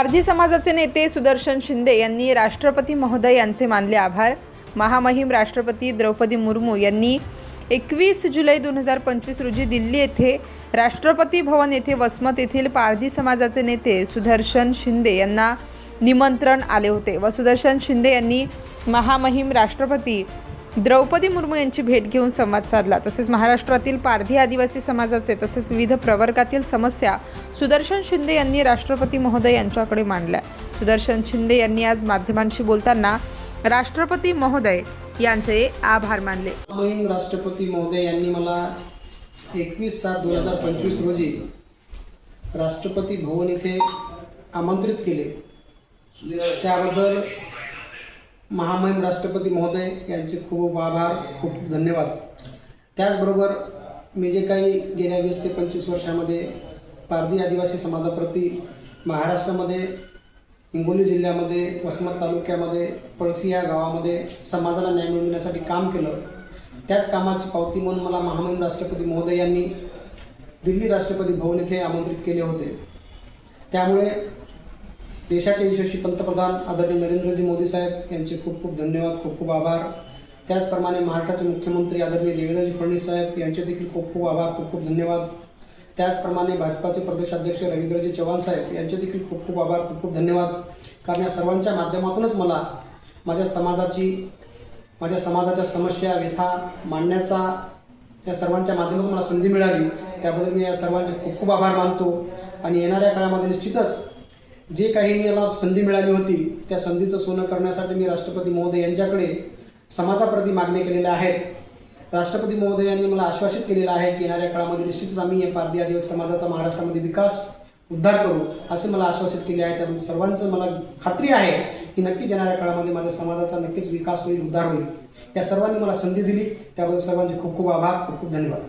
पारधी समाजाचे नेते सुदर्शन शिंदे यांनी राष्ट्रपती महोदय यांचे मानले आभार. महामहिम राष्ट्रपती द्रौपदी मुर्मू यांनी एकवीस जुलै दोन हजार पंचवीस रोजी दिल्ली येथे राष्ट्रपती भवन येथे वसमत येथील पारधी समाजाचे नेते सुदर्शन शिंदे यांना निमंत्रण आले होते व सुदर्शन शिंदे यांनी महामहिम राष्ट्रपती द्रौपदी मुर्मू यांची भेट घेऊन संवाद साधला. तसेच महाराष्ट्रातील पारधी आदिवासी समाजाचे तसेच विविध प्रवर्गातील समस्या सुदर्शन शिंदे यांनी राष्ट्रपती महोदय यांच्याकडे मांडल्या. सुदर्शन शिंदे यांनी आज माध्यमांशी बोलताना राष्ट्रपती महोदय यांचे आभार मानले. राष्ट्रपती महोदय यांनी मला एकवीस सात दोन हजार पंचवीस रोजी राष्ट्रपती भवन इथे आमंत्रित केले. त्याबद्दल महामहिम राष्ट्रपती महोदय यांचे खूप आभार खूप धन्यवाद. त्याचबरोबर मी जे काही गेल्या वीस ते पंचवीस वर्षामध्ये पारधी आदिवासी समाजाप्रती महाराष्ट्रामध्ये हिंगोली जिल्ह्यामध्ये वसमत तालुक्यामध्ये पळसी या गावामध्ये समाजाला न्याय मिळवण्यासाठी काम केलं. त्याच कामाची पावती म्हणून मला महामहिम राष्ट्रपती महोदय यांनी दिल्ली राष्ट्रपती भवन येथे आमंत्रित केले होते. त्यामुळे देशाचे यशस्वी पंतप्रधान आदरणीय नरेंद्रजी मोदी साहेब यांचे खूप खूप धन्यवाद खूप खूप आभार. त्याचप्रमाणे महाराष्ट्राचे मुख्यमंत्री आदरणीय देवेंद्रजी फडणवीस साहेब यांचे देखील खूप खूप आभार खूप खूप धन्यवाद. त्याचप्रमाणे भाजपाचे प्रदेशाध्यक्ष रवींद्रजी चव्हाण साहेब यांचे देखील खूप खूप आभार खूप खूप धन्यवाद. कारण या सर्वांच्या माध्यमातूनच मला माझ्या समाजाची माझ्या समाजाच्या समस्या व्यथा मांडण्याचा या सर्वांच्या माध्यमातून मला संधी मिळाली. त्याबद्दल मी या सर्वांचे खूप खूप आभार मानतो. आणि येणाऱ्या काळामध्ये निश्चितच जे काही मला संधी मिळाली होती त्या संधीचं सोनं करण्यासाठी मी राष्ट्रपती महोदय यांच्याकडे समाजाप्रती मागण्या केलेल्या आहेत. राष्ट्रपती महोदयांनी मला आश्वासित केलेलं आहे की येणाऱ्या काळामध्ये निश्चितच आम्ही या पारधी आदिवासी समाजाचा महाराष्ट्रामध्ये विकास उद्धार करू असे मला आश्वासित केले आहे. त्यामुळे सर्वांचं मला खात्री आहे की नक्कीच येणाऱ्या काळामध्ये माझ्या समाजाचा नक्कीच विकास होईल उद्धार होईल. या सर्वांनी मला संधी दिली. त्याबद्दल सर्वांचे खूप खूप आभार खूप खूप धन्यवाद.